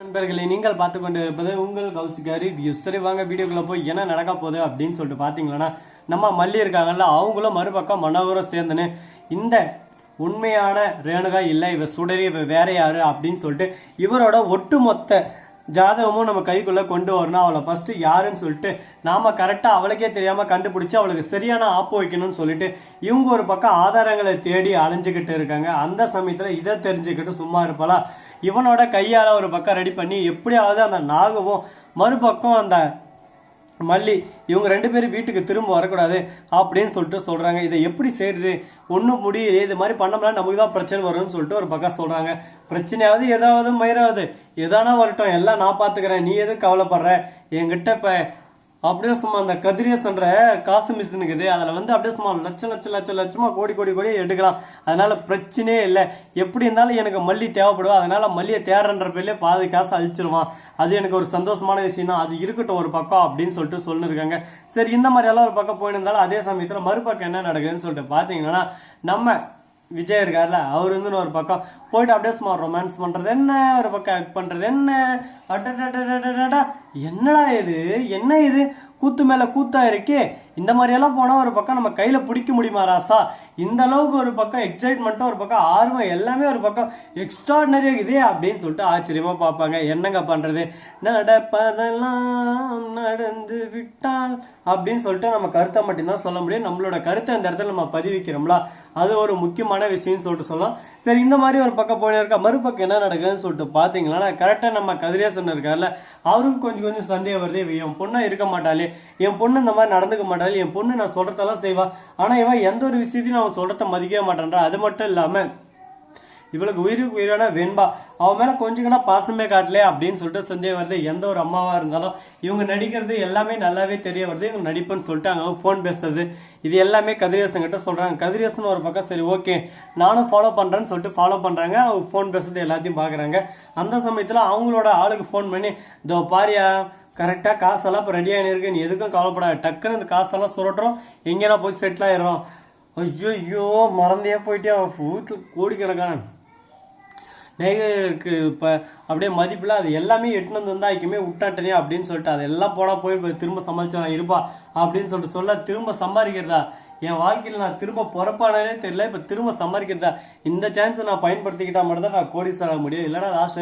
நண்பர்களே நீங்கள் பார்த்து கொண்டு இருப்பது உங்கள் கௌசிகாரி ரிவ்யூஸ் சரி வாங்க வீடியோக்குள்ளே போய் என்ன நடக்க போகுது அப்படின்னு சொல்லிட்டு பார்த்தீங்கன்னா நம்ம மல்லி இருக்காங்கல்ல அவங்களும் மறுபக்கம் மனோகரம் சேர்ந்துன்னு இந்த உண்மையான ரேணுகா இல்லை இவ சுடரி இவ வேற யாரு அப்படின்னு சொல்லிட்டு இவரோட ஒட்டுமொத்த ஜாதகமும் நம்ம கைக்குள்ளே கொண்டு வரணும். அவளை ஃபஸ்ட்டு யாருன்னு சொல்லிட்டு நாம் கரெக்டாக அவளுக்கே தெரியாமல் கண்டுபிடிச்சி அவளுக்கு சரியான ஆப்பு வைக்கணும்னு சொல்லிட்டு இவங்க ஒரு பக்கம் ஆதாரங்களை தேடி அலைஞ்சுக்கிட்டு இருக்காங்க. அந்த சமயத்தில் இதை தெரிஞ்சுக்கிட்டு சும்மா இருப்பாளா? இவனோட கையால் ஒரு பக்கம் ரெடி பண்ணி எப்படியாவது அந்த நாகவும் மறுபக்கம் அந்த மல்லி இவங்க ரெண்டு பேரும் வீட்டுக்கு திரும்ப வரக்கூடாது அப்படின்னு சொல்லிட்டு சொல்கிறாங்க இதை எப்படி செய்யுது ஒன்றும் முடியல. இது மாதிரி பண்ணோம்னா நமக்கு தான் பிரச்சனை வரும்னு சொல்லிட்டு ஒரு பக்கம் சொல்கிறாங்க பிரச்சனையாவது ஏதாவது மயிராவது. எதானா வரட்டும். எல்லாம் நான் பார்த்துக்கிறேன் நீ எதுவும் கவலைப்படுற? என்கிட்ட இப்போ அப்படியே சும்மா அந்த கதிரியஸ்ன்ற காசு மிஷின் இருக்குது. அதில் வந்து அப்படியே சும்மா லட்சம் லட்சம் லட்சம் லட்சமாக கோடி கோடி கோடி எடுக்கலாம். அதனால பிரச்சனையே இல்லை. எப்படி இருந்தாலும் எனக்கு மல்லி தேவைப்படும் அதனால மல்லியை தேடுறன்ற பேர்ல பாதி காசு அழிச்சிருவான். அது எனக்கு ஒரு சந்தோஷமான விஷயம் தான் அது இருக்கட்டும் ஒரு பக்கம் அப்படின்னு சொல்லிட்டு சொல்லிருக்காங்க. சரி இந்த மாதிரி எல்லாம் ஒரு பக்கம் போயிருந்தாலும் அதே சமயத்தில் மறுபக்கம் என்ன நடக்குதுன்னு சொல்லிட்டு பார்த்தீங்கன்னா நம்ம விஜய் இருக்கார்ல அவர் வந்து ஒரு பக்கம் போயிட்டு அப்படியே சும்மா ரொமான்ஸ் பண்றது என்ன ஒரு பக்கம் ஆக்ட் பண்றது என்ன அடடடடடடடா. என்னடா இது என்ன இது கூத்து மேல கூத்தா இருக்கே இந்த மாதிரியெல்லாம் போனால் ஒரு பக்கம் நம்ம கையில் பிடிக்க முடியுமா ராசா? இந்த அளவுக்கு ஒரு பக்கம் எக்ஸைட்மெண்ட்டும் ஒரு பக்கம் ஆர்வம் எல்லாமே ஒரு பக்கம் எக்ஸ்ட்ராடினரியா இதே அப்படின்னு சொல்லிட்டு ஆச்சரியமாக பார்ப்பாங்க. என்னங்க பண்ணுறது நடப்பதெல்லாம் நடந்து விட்டால் அப்படின்னு சொல்லிட்டு நம்ம கருத்தை மட்டும்தான் சொல்ல முடியும். நம்மளோட கருத்தை இந்த இடத்துல நம்ம பதிவிக்கிறோம்ல. அது ஒரு முக்கியமான விஷயம்னு சொல்லிட்டு சொல்லலாம். சரி இந்த மாதிரி ஒரு பக்கம் போயிட்டு இருக்கா மறுபக்கம் என்ன நடக்குதுன்னு சொல்லிட்டு பார்த்தீங்கன்னா கரெக்டாக நம்ம கதிரேசன் இருக்கார்ல அவருக்கும் கொஞ்சம் கொஞ்சம் சந்தேகம் வருது. என் பொண்ணை இருக்க மாட்டாளே. என் பொண்ணு இந்த மாதிரி நடந்துக்க மாட்டாளே. என் பொண்ணு நான் சொல்றதெல்லாம் செய்வா. ஆனா இவன் எந்த ஒரு விஷயத்தையும் நான் சொல்றத மதிக்கவே மாட்டேன்றா. அது மட்டும் இல்லாம இவளுக்கு உயிருக்கு உயிரான வெண்பா. அவன் மேல கொஞ்சம் பாசமே காட்டல அப்படின்னு சொல்லிட்டு சந்தேகம் வருது. எந்த ஒரு அம்மாவா இருந்தாலும் இவங்க நடிக்கிறது எல்லாமே நல்லாவே தெரிய வருது. இவங்க நடிப்புன்னு சொல்லிட்டு அங்க ஃபோன் பேசுறது. இது எல்லாமே கதிரேசன் கிட்ட சொல்றாங்க. கதிரேசன் ஒரு பக்கம் சரி ஓகே நானும் ஃபாலோ பண்றேன்னு சொல்லிட்டு ஃபாலோ பண்றாங்க. அவங்க ஃபோன் பேசுறது எல்லாத்தையும் பாக்குறாங்க. அந்த சமயத்துல அவங்களோட ஆளுக்கு ஃபோன் பண்ணி இதோ பாரியா கரெக்டாக காசெல்லாம் இப்போ ரெடி ஆகிருக்கு நீ எதுக்கும் கவலைப்படாது. டக்குன்னு இந்த காசெல்லாம் சுரட்டுறோம். எங்கேனா போய் செட்டில் ஆயிரும் ஐயோ ஐயோ மறந்தே போயிட்டே வீட்டில் கோடிக்கணக்கான நகைக்கு இப்போ அப்படியே மதிப்பில் அது எல்லாமே எட்டுனு வந்து வந்தால் ஐக்குமே விட்டாட்டனே அப்படின்னு சொல்லிட்டு அதெல்லாம் போனால் போய் திரும்ப சமாளிச்சு நான் இருப்பா அப்படின்னு சொல்லிட்டு சொல்ல திரும்ப சம்பாதிக்கிறதா? என் வாழ்க்கையில் நான் திரும்ப பிறப்பானே தெரியல இப்போ திரும்ப சம்பாதிக்கிறதா? இந்த சான்ஸை நான் பயன்படுத்திக்கிட்டா மட்டும் தான் நான் கோடீஸ்வரர் ஆக முடியும். இல்லைன்னா லாஸ்ட்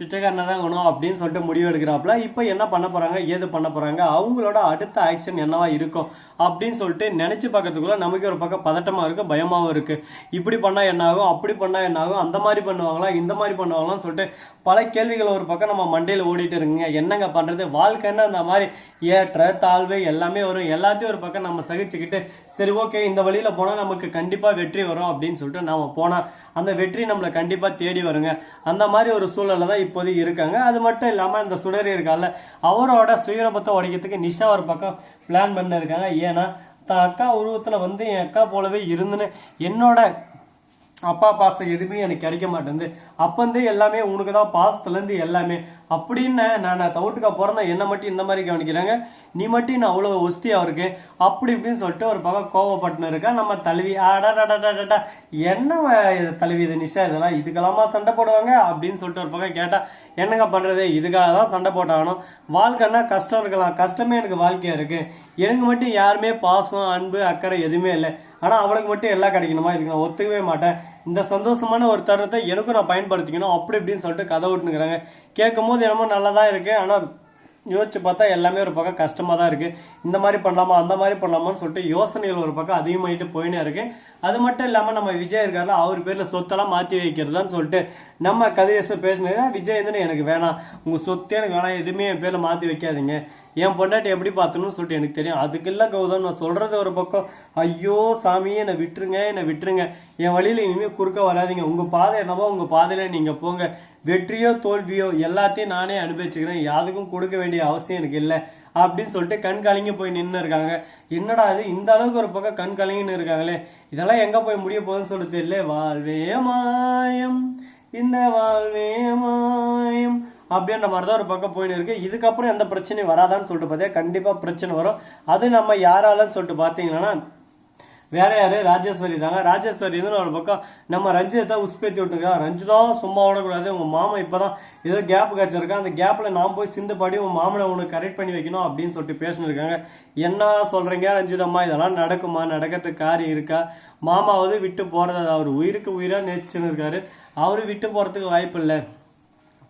பிச்சைக்காரனை தான் வேணும் அப்படின்னு சொல்லிட்டு முடிவு எடுக்கிறாப்புல. இப்போ என்ன பண்ண போகிறாங்க ஏது பண்ண போகிறாங்க அவங்களோட அடுத்த ஆக்ஷன் என்னவா இருக்கும்? அப்படின்னு சொல்லிட்டு நினச்சி பார்க்கறதுக்குள்ள நமக்கு ஒரு பக்கம் பதட்டமாக இருக்குது பயமாகவும் இருக்குது இப்படி பண்ணால் என்ன ஆகும்? அப்படி பண்ணால் என்ன ஆகும்? அந்த மாதிரி பண்ணுவாங்களா? இந்த மாதிரி பண்ணுவாங்களான்னு சொல்லிட்டு பல கேள்விகள் ஒரு பக்கம் நம்ம மண்டையில் ஓடிட்டு இருக்குங்க. என்னங்க பண்ணுறது வாழ்க்கைன்னு அந்த மாதிரி? ஏற்ற தாழ்வு எல்லாமே வரும். எல்லாத்தையும் ஒரு பக்கம் நம்ம சகிச்சுக்கிட்டு சரி ஓகே இந்த வழியில் போனால் நமக்கு கண்டிப்பாக வெற்றி வரும் அப்படின்னு சொல்லிட்டு நம்ம போனால் அந்த வெற்றி நம்மளை கண்டிப்பாக தேடி வருங்க. அந்த மாதிரி ஒரு சூழலில் தான் இப்போதைக்கு இருக்காங்க. அது மட்டும் இல்லாமல் இந்த சுடரி இருக்கால அவரோட சுயரபத்தை உடைக்கிறதுக்கு நிஷா ஒரு பக்கம் பிளான் பண்ணிருக்காங்க. ஏன்னா தான் அக்கா உருவத்தில் வந்து என் அக்கா போலவே இருந்துன்னு என்னோட அப்பா பாசம் எதுவுமே எனக்கு கிடைக்க மாட்டேங்குது. அப்பந்தே எல்லாமே உனக்கு தான் பாசத்துலேருந்து எல்லாமே. அப்படின்னு நான் தவிட்டுக்கா பிறந்த என்ன மட்டும் இந்த மாதிரி கவனிக்கிறாங்க. நீ மட்டும் நான் அவ்வளோ ஒஸ்தியாக இருக்கு. அப்படி இப்படின்னு சொல்லிட்டு ஒரு பக்கம் கோவப்பட்டுன்னு இருக்கா. நம்ம தலைவி அடடடடடா என்ன வ- இது தலைவி இது நிஷா? இதெல்லாம் இதுக்கெல்லாமா சண்டை போடுவாங்க? அப்படின்னு சொல்லிட்டு ஒரு பக்கம் கேட்டால் என்னங்க பண்ணுறது இதுக்காக தான் சண்டை போட்டாகணும். வாழ்க்கைன்னா கஷ்டம் இருக்கலாம். கஷ்டமே எனக்கு வாழ்க்கையாக இருக்குது எனக்கு மட்டும் யாருமே பாசம் அன்பு அக்கறை எதுவுமே இல்லை. ஆனால் அவளுக்கு மட்டும் எல்லாம் கிடைக்கணுமா? இதுக்கு நான் ஒத்துக்கவே மாட்டேன். இந்த சந்தோஷமான ஒரு தருணத்தை எனக்கும் நான் பயன்படுத்திக்கணும். அப்படி இப்படின்னு சொல்லிட்டு கதை விட்டுனுக்குறாங்க கேட்கும் போது என்னமோ நல்லா தான் இருக்குது ஆனால் யோசிச்சு பார்த்தா எல்லாமே ஒரு பக்கம் கஷ்டமாக தான் இருக்குது இந்த மாதிரி பண்ணலாமா அந்த மாதிரி பண்ணலாமான்னு சொல்லிட்டு யோசனைகள் ஒரு பக்கம் அதிகமாகிட்டு போயினே இருக்கு. அது மட்டும் இல்லாமல் நம்ம விஜய் இருக்காருல அவர் பேரில் சொத்தெல்லாம் மாற்றி வைக்கிறதான்னு சொல்லிட்டு நம்ம கதிரேச பேசினா விஜய் வந்து எனக்கு வேணாம். உங்கள் சொத்தே எனக்கு வேணாம். எதுவுமே என் பேரில் மாற்றி வைக்காதீங்க. என் பொண்டாட்டி எப்படி பார்த்தணும்னு சொல்லிட்டு எனக்கு தெரியும். அதுக்கெல்ல கௌதம் நான் சொல்றது ஒரு பக்கம் ஐயோ சாமியே என்னை விட்டுருங்க என்னை விட்டுருங்க. என் வழியில் இனிமேல் குறுக்க வராதீங்க. உங்க பாதை என்னவோ உங்க பாதையில நீங்க போங்க. வெற்றியோ தோல்வியோ எல்லாத்தையும் நானே அனுபவிச்சுக்கிறேன். யாருக்கும் கொடுக்க வேண்டிய அவசியம் எனக்கு இல்லை. அப்படின்னு சொல்லிட்டு கண் கலங்கி போய் நின்று இருக்காங்க. என்னடா இது? இந்த அளவுக்கு ஒரு பக்கம் கண் கலங்கின்னு இருக்காங்களே. இதெல்லாம் எங்க போய் முடிய போகுதுன்னு சொல்லிட்டு தெரியல வாழ்வே மாயம் இந்த வாழ்வே மாயம் அப்படின்ற மாதிரி தான் ஒரு பக்கம் போயின்னு இருக்கு. இதுக்கப்புறம் எந்த பிரச்சனையும் வராதான்னு சொல்லிட்டு பார்த்தா கண்டிப்பாக பிரச்சனை வரும். அது நம்ம யாராலன்னு சொல்லிட்டு பார்த்தீங்கன்னா வேற யாரு? ராஜேஸ்வரி தாங்க. ராஜேஸ்வரி வந்து ஒரு பக்கம் நம்ம ரஞ்சித்தை உஸ்பேத்தி விட்டுருக்கா. ரஞ்சிதம் சும்மா விடக்கூடாது உங்க மாமா இப்போதான் ஏதோ கேப் கிடச்சிருக்கா அந்த கேப்ல நான் போய் சிந்து பாடி உன் மாமனை உனக்கு கரெக்ட் பண்ணி வைக்கணும் அப்படின்னு சொல்லிட்டு பேசினிருக்காங்க. என்ன சொல்றீங்க ரஞ்சிதம்மா இதெல்லாம் நடக்குமா? நடக்கிறதுக்கு காரியம் இருக்கா? மாமாவது விட்டு போறது? அவர் உயிருக்கு உயிரா நினைச்சுன்னு இருக்காரு. அவரு விட்டு போறதுக்கு வாய்ப்பு இல்லை.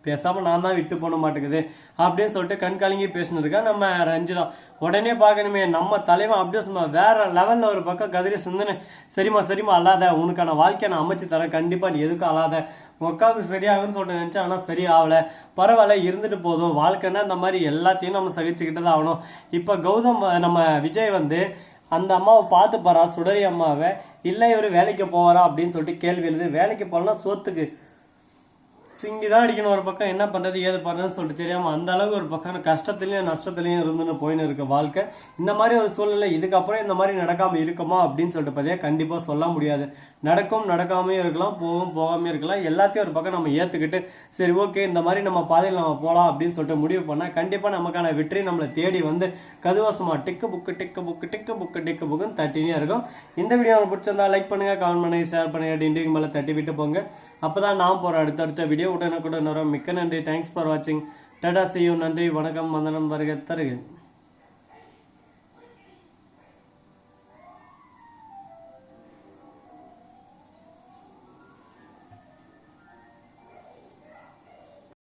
பேசாமல் நான் தான் விட்டு போட மாட்டேங்குது அப்படின்னு சொல்லிட்டு கண் கலங்கி பேசினிருக்கா நம்ம ரஞ்சிதா. உடனே பார்க்கணுமே நம்ம தலைவன் அப்படியே சும்மா வேற லெவலில் ஒரு பக்கம் கதிரி சிந்தனை சரிம்மா சரிம்மா அல்லாத உனக்கான வாழ்க்கையை நான் அமைச்சு தரேன் கண்டிப்பாக நீ எதுக்கும் அல்லாத உட்காந்து சரியாகும்னு சொல்லிட்டு நினச்சேன் ஆனால் சரி பரவாயில்ல இருந்துட்டு போதும். வாழ்க்கைன்னா இந்த மாதிரி எல்லாத்தையும் நம்ம சகிச்சுக்கிட்டு தான் ஆகணும். இப்போ கௌதம் நம்ம விஜய் வந்து அந்த அம்மாவை பார்த்து பாரா சுடரி அம்மாவை இல்லை இவர் வேலைக்கு போவாரா? அப்படின்னு சொல்லிட்டு கேள்வி எழுது. வேலைக்கு போகலாம் சோத்துக்கு. சிங்கி தான் அடிக்கணும் ஒரு பக்கம் என்ன பண்றது ஏது பண்றதுன்னு சொல்லிட்டு தெரியாம அந்த அளவுக்கு ஒரு பக்கம் கஷ்டத்துலையும் நஷ்டத்துலையும் இருந்துன்னு போயின்னு இருக்க வாழ்க்கை. இந்த மாதிரி ஒரு சூழ்நிலை இதுக்கப்புறம் இந்த மாதிரி நடக்காம இருக்குமா அப்படின்னு சொல்லிட்டு பார்த்தீங்கன்னா கண்டிப்பா சொல்ல முடியாது. நடக்கும் நடக்காமையும் இருக்கலாம் போகும் போகாம இருக்கலாம். எல்லாத்தையும் ஒரு பக்கம் நம்ம ஏத்துக்கிட்டு சரி ஓகே இந்த மாதிரி நம்ம பாதையில் நம்ம போகலாம் அப்படின்னு சொல்லிட்டு முடிவு பண்ணா கண்டிப்பா நமக்கான வெற்றி நம்மளை தேடி வந்து கதுவாசமா டிக்கு புக்கு டிக்கு புக்கு டிக்கு புக்கு டிக்கு புக்குன்னு தட்டினே இருக்கும். இந்த வீடியோ உங்களுக்கு பிடிச்சிருந்தா லைக் பண்ணுங்க கமெண்ட் பண்ணுங்க ஷேர் பண்ணுங்க டிண்டிங் மேலே தட்டி விட்டு போங்க. அப்பதான் நான் போற அடுத்தடுத்த வீடியோ உடனுக்குடன் வரும். மிக்க நன்றி. தேங்க்ஸ் ஃபார் வாட்சிங் டாடா செய்யும் நன்றி. வணக்கம். வந்தனம் வருக. தருக.